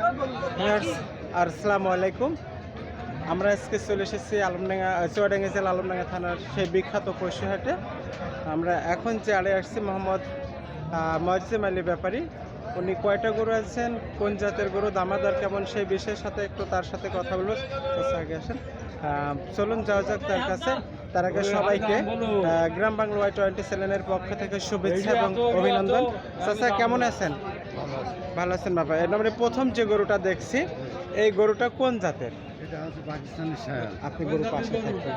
আর আসসালামু আলাইকুম। আমরা আজকে চলে এসেছি আলমডাঙ্গা চুয়াডাঙ্গা জেলা আলমডাঙ্গা থানার সেই বিখ্যাত পশুহাটে আমরা এখন যে আড়ে আসছি মোহাম্মদ মজসিম আলী ব্যাপারী। উনি কয়টা গরু আছেন কোন জাতের গরু দামাদার কেমন সেই বিষয়ের সাথে একটু তার সাথে কথা বলব। আচ্ছা, আগে আসেন। চলুন যাওয়া যাক তার কাছে। তার আগে সবাইকে গ্রাম বাংলা ওয়াই টোয়েন্টি সেভেনের পক্ষ থেকে শুভেচ্ছা এবং অভিনন্দন। চাচা কেমন আছেন? ভালো আছেন বাবা। এর নম্বরে প্রথম যে গরুটা দেখছি এই গরুটা কোন জাতের? আপনি গরু পাশে থাকবেন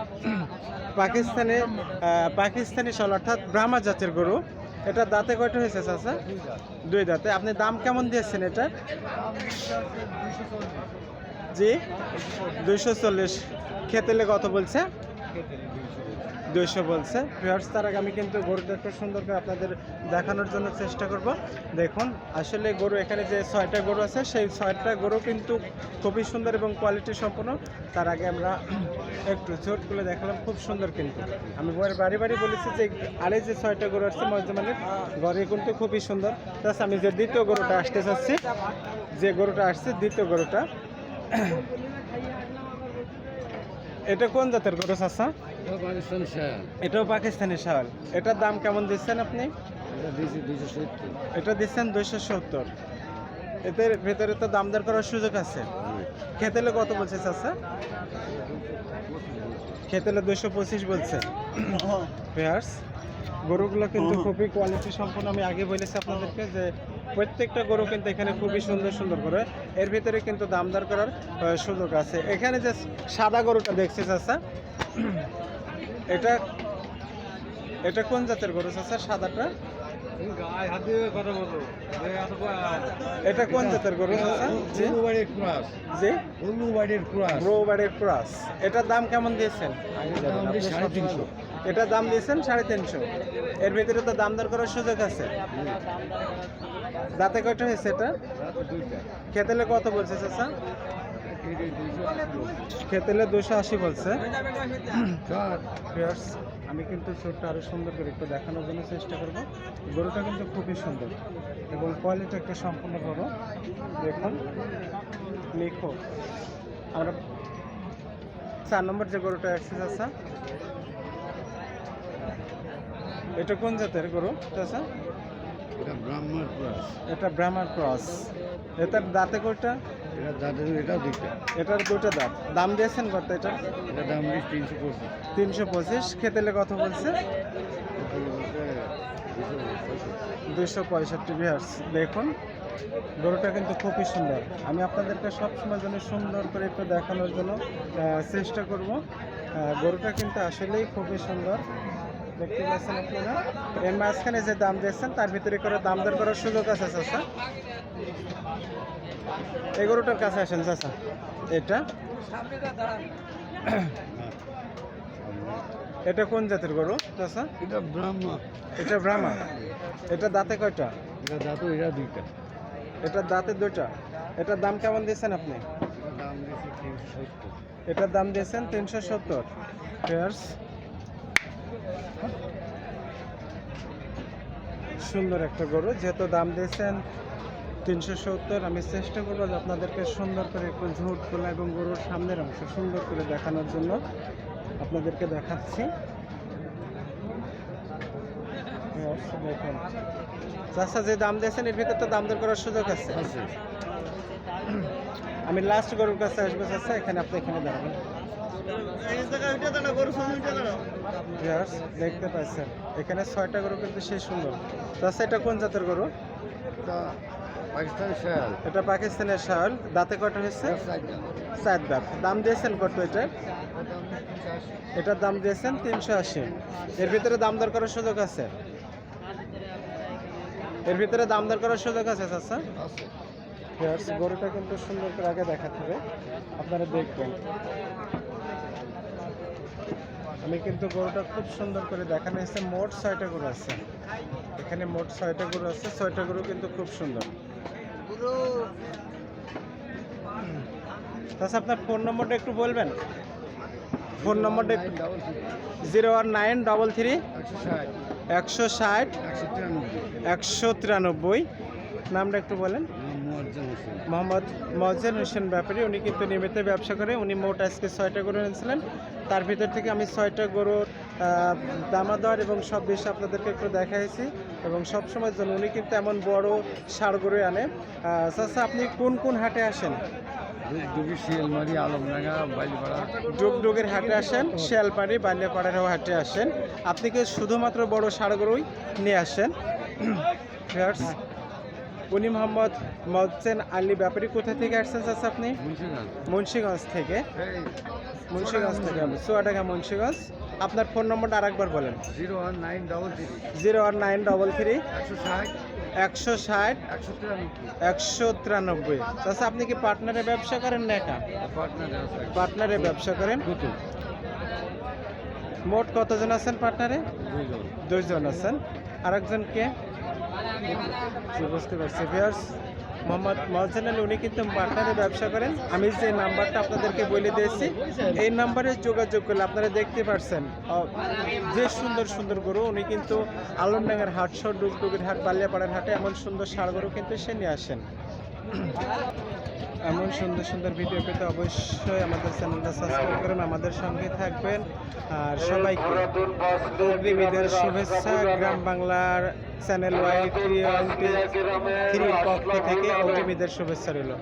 পাকিস্তানে পাকিস্তানি শল অর্থাৎ ব্রাহ্মা জাতের গরু। এটা দাঁতে কয়টা হয়েছে চাচা? দুই দাঁতে। আপনি দাম কেমন দিয়েছেন এটা? জি? দুইশো চল্লিশ। খেতেলে কত বলছে? দুইশো বলছে। ভিউয়ার্স তার আগে আমি কিন্তু গরুটা একটু সুন্দর করে আপনাদের দেখানোর জন্য চেষ্টা করব। দেখুন, আসলে গরু এখানে যে ছয়টা গরু আছে, সেই ছয়টা গরু কিন্তু খুবই সুন্দর এবং কোয়ালিটি সম্পন্ন। তার আগে আমরা একটু ছোট করে দেখালাম, খুব সুন্দর কিন্তু। আমি বাড়ি বাড়ি বলেছি যে, আরে যে ছয়টা গরু আসছে মজমানের ঘরে কিন্তু খুবই সুন্দর। প্লাস আমি যে দ্বিতীয় গরুটা আসতে চাচ্ছি, যে গরুটা আসছে, দ্বিতীয় গরুটা। এটা কোন জাতের গরু শায়াল এটাও পাকিস্তানি শাল। এটার দাম কেমন দিচ্ছেন আপনি? এটা দিচ্ছেন দুইশো সত্তর। এদের ভেতরে তো দাম দর করার সুযোগ আছে। খেতেলে কত বলছে চাচা? খেতেলে দুইশো পঁচিশ বলছে। পেয়ার্স গরুগুলো কিন্তু খুবই কোয়ালিটি সম্পন্ন। আমি আগে বলেছি আপনাদেরকে যে প্রত্যেকটা গরু কিন্তু এখানে খুবই সুন্দর সুন্দর করে। এর ভিতরে কিন্তু দাম দর করার সুযোগ আছে। এখানে যে সাদা গরুটা দেখছি চাষা এটা এটা কোন জাতের গরু চাষা সাদাটা? এটা কোন জাতের গরু? উল্লুবাড়ির ক্রাস জি। উল্লুবাড়ির ক্রাস। ব্রো বাড়ির ক্রস। এটার দাম কেমন দিয়েছেন? সাড়ে তিনশো। এটার দাম দিয়েছেন সাড়ে তিনশো। এর ভিতরে তো দাম দর করার সুযোগ আছে। দাঁতে কয়টা হয়েছে এটা? খেতেলে কত বলছে চাচা? খেতেলে দুশো আশি বলছে। আমি কিন্তু চোরটা আরও সুন্দর করে একটু দেখানোর জন্য চেষ্টা করব। গরুটা কিন্তু খুবই সুন্দর এবং কোয়ালিটি একটা সম্পূর্ণ বড় দেখুন লিখো। আমরা চার নম্বর যে গরুটা অ্যাক্সেস আছে এটা কোন জাতের গরু? চাচা এটা ব্রাহ্মণ ক্রাস। এটা ব্রাহ্মার ক্রস। এটার দাঁতে কোটা এটা দাঁতের এটাও দুইটা। এটার দুটো দাঁত। দাম দিয়েছেন কত এটা? এটা দাম দিয়েছি তিনশো পঁচিশ। তিনশো পঁচিশ। খেতেলে কত বলছে? দুশো পঁয়ষট্টি বিহার্স দেখুন গরুটা কিন্তু খুবই সুন্দর। আমি আপনাদেরকে সবসময় জন্য সুন্দর করে একটু দেখানোর জন্য চেষ্টা করব। গরুটা কিন্তু আসলেই খুবই সুন্দর। দেখতে পাচ্ছেন আপনারা? এর মাঝখানে যে দাম দিয়েছেন তার ভিতরে করে দাম দর করার সুযোগ আছে চাচা? এই গরুটার কাছে আসেন চাচা। এটা? এটা কোন জাতের গরু চাচা? এটা ব্রাহ্মণ এটা ব্রাহ্মা? এটা দাঁতে কয়টা? এটা দাঁতও এটা দুইটা। এটার দাঁতে দুইটা। এটার দাম কেমন দিয়েছেন আপনি? এটা এটার দাম দিয়েছেন তিনশো সত্তর। সুন্দর একটা গরু যেহেতু দাম দিয়েছেন তিনশো সত্তর আমি চেষ্টা করব যে আপনাদেরকে সুন্দর করে একটু ঝুট খোলা এবং গরুর সামনের অংশ সুন্দর করে দেখানোর জন্য আপনাদেরকে দেখাচ্ছি। দেখুন চাষা যে দাম দিয়েছেন এর ভিতরে তো দাম দর করার সুযোগ আছে। আমি লাস্ট গরুর কাছে আসব চাষা এখানে আপনি এখানে দাঁড়াবেন। দেখতে পাচ্ছেন। এখানে ছয়টা গরু কিন্তু সেই সুন্দর। চাষা এটা কোন জাতের গরু? এটা পাকিস্তানের শাল। দাঁতে কটা হয়েছে? চার দাঁত। দাম দিয়েছেন কত এটা? এটার দাম দিয়েছেন তিনশো আশি। এর ভিতরে দাম দর করার সুযোগ আছে? এর ভিতরে দাম দর করার সুযোগ আছে চাচা? গরুটা কিন্তু সুন্দর করে আগে দেখাতে হবে। আপনারা দেখবেন। আমি কিন্তু গরুটা খুব সুন্দর করে দেখানো হয়েছে। মোট ছয়টা গরু আছে। এখানে মোট ছয়টা গরু আছে। ছয়টা গরু কিন্তু খুব সুন্দর। তাছাড়া আপনার ফোন নম্বরটা একটু বলবেন? ফোন নম্বরটা একটু zero one nine double three. একশো ষাট। একশো তিরানব্বই। নামটা একটু বলেন। মোহাম্মদ মহাজন হোসেন। ব্যাপারী উনি কিন্তু নিয়মিত ব্যবসা করে। উনি মোট আজকে ছয়টা গরু এনেছিলেন। তার ভিতর থেকে আমি ছয়টা গরুর দামাদর এবং সব বিষয় আপনাদেরকে একটু দেখাইছি এবং সব সময়ের জন্য উনি কিন্তু এমন বড় ষাড় গরু আনে চাচা আপনি কোন কোন হাটে আসেন? দুটি শিয়ালমারি আলমডাঙ্গা বাইলপাড়া। ডুগডুগের হাটে আসেন শিয়ালপাড়ি বাল্যপাড়ারও হাটে আসেন। আপনি কি শুধুমাত্র বড় গরুই নিয়ে আসেন? উনি মোহাম্মদ মহসেন আলী ব্যাপারী কোথা থেকে আসছেন চাচা আপনি? মুন্সিগঞ্জ। থেকে। মুন্সিগঞ্জ থেকে। চুয়াডাঙ্গা মুন্সিগঞ্জ। আপনার ফোন নম্বরটা আরেকবার বলেন। Zero one nine double three. Zero one nine double three. একশো ষাট। একশো ষাট। একশো তিরানব্বই। একশো তিরানব্বই। চাচা আপনি কি পার্টনারে ব্যবসা করেন না একা? পার্টনারে ব্যবসা করেন? মোট কতজন আছেন পার্টনারে? দুইজন। দুইজন আছেন। আরেকজন কে? বুঝতে পারছি ভিয়ার্স মোহাম্মদ মহসেন আলী, উনি কিন্তু পার্টনারে ব্যবসা করেন। আমি যে নাম্বারটা আপনাদেরকে বলে দিয়েছি, এই নাম্বারে যোগাযোগ করলে আপনারা দেখতে পারছেন যে সুন্দর সুন্দর গরু, উনি কিন্তু আলমডাঙ্গার হাট সহ ডুগডুগের হাট, বালিয়াপাড়ার হাটে এমন সুন্দর সার গরু কিন্তু সে নিয়ে আসেন। এমন সুন্দর সুন্দর ভিডিও পেতে অবশ্যই আমাদের চ্যানেলটা সাবস্ক্রাইব করুন, আমাদের সঙ্গে থাকবেন। আর সবাইকে অগ্রিমীদের শুভেচ্ছা, গ্রাম বাংলার চ্যানেল ওয়াই থ্রি পক্ষ থেকে অগ্রিমীদের শুভেচ্ছা রইল।